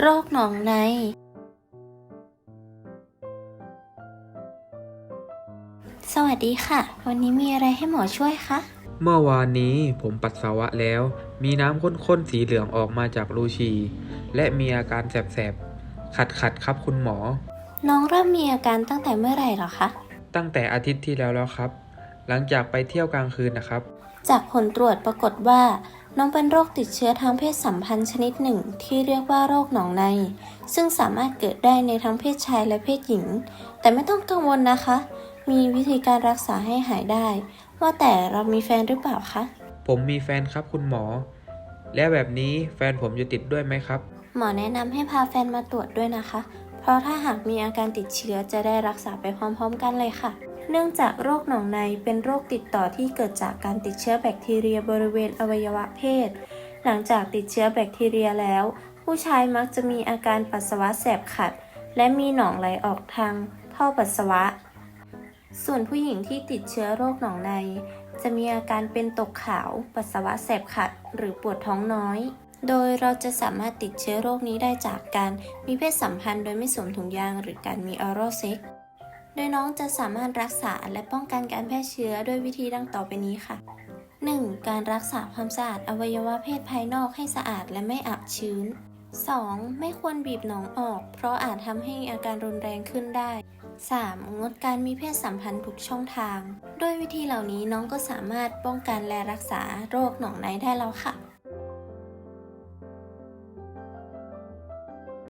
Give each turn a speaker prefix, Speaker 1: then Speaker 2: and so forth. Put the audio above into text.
Speaker 1: โรคหนองใน สวัสดีค่ะ วันนี้มีอะไรให้หมอช่วยคะ
Speaker 2: เมื่อวานนี้ผมปัสสาวะแล้ว มีน้ำข้นๆสีเหลืองออกมาจากรูฉี่และมีอาการแสบๆ ขัดๆ ครับคุณหมอ
Speaker 1: น้องเริ่มมีอาการตั้งแต่เมื่อไหร่เหรอคะ
Speaker 2: ตั้งแต่อาทิตย์ที่แล้วแล้วครับ หลังจากไปเที่ยวกลางคืนนะครับ
Speaker 1: จากผลตรวจปรากฏว่า น้องเป็นโรคติดเชื้อทางเพศสัมพันธ์ชนิดหนึ่ง ที่เรียกว่าโรคหนองใน ซึ่งสามารถเกิดได้ในทั้งเพศชายและเพศหญิง แต่ไม่ต้องกังวลนะคะ มีวิธีการรักษาให้หายได้ ว่าแต่เรามีแฟนหรือเปล่าคะ
Speaker 2: ผมมีแฟนครับคุณหมอ แล้วแบบนี้แฟนผมจะติดด้วยไหมครับ
Speaker 1: หมอแนะนำให้พาแฟนมาตรวจด้วยนะคะ เพราะถ้าหากมีอาการติดเชื้อจะได้รักษาไปพร้อม ๆ กันเลยค่ะ เนื่องจากโรคหนองในเป็นโรคติดต่อที่เกิดจากการติดเชื้อแบคทีเรียบริเวณอวัยวะเพศ หลังจากติดเชื้อแบคทีเรียแล้ว ผู้ชายมักจะมีอาการปัสสาวะแสบขัด และมีหนองไหลออกทางท่อปัสสาวะ ส่วนผู้หญิงที่ติดเชื้อโรคหนองใน จะมีอาการเป็นตกขาว ปัสสาวะแสบขัด หรือปวดท้องน้อย โดยเราจะสามารถติดเชื้อโรคนี้ได้จากการมีเพศสัมพันธ์โดยไม่สวมถุงยางหรือการมีออรัลเซ็ก โดยน้องจะสามารถรักษาและป้องกันการแพร่เชื้อด้วยวิธีดังต่อไปนี้ค่ะ 1. การรักษาความสะอาดอวัยวะเพศภายนอกให้สะอาดและไม่อับชื้น 2. ไม่ควรบีบหนองออก เพราะอาจทำให้อาการรุนแรงขึ้นได้ 3. งดการมีเพศสัมพันธ์ทุกช่องทาง ด้วยวิธีเหล่านี้น้องก็สามารถป้องกันและรักษาโรคหนองในได้แล้วค่ะ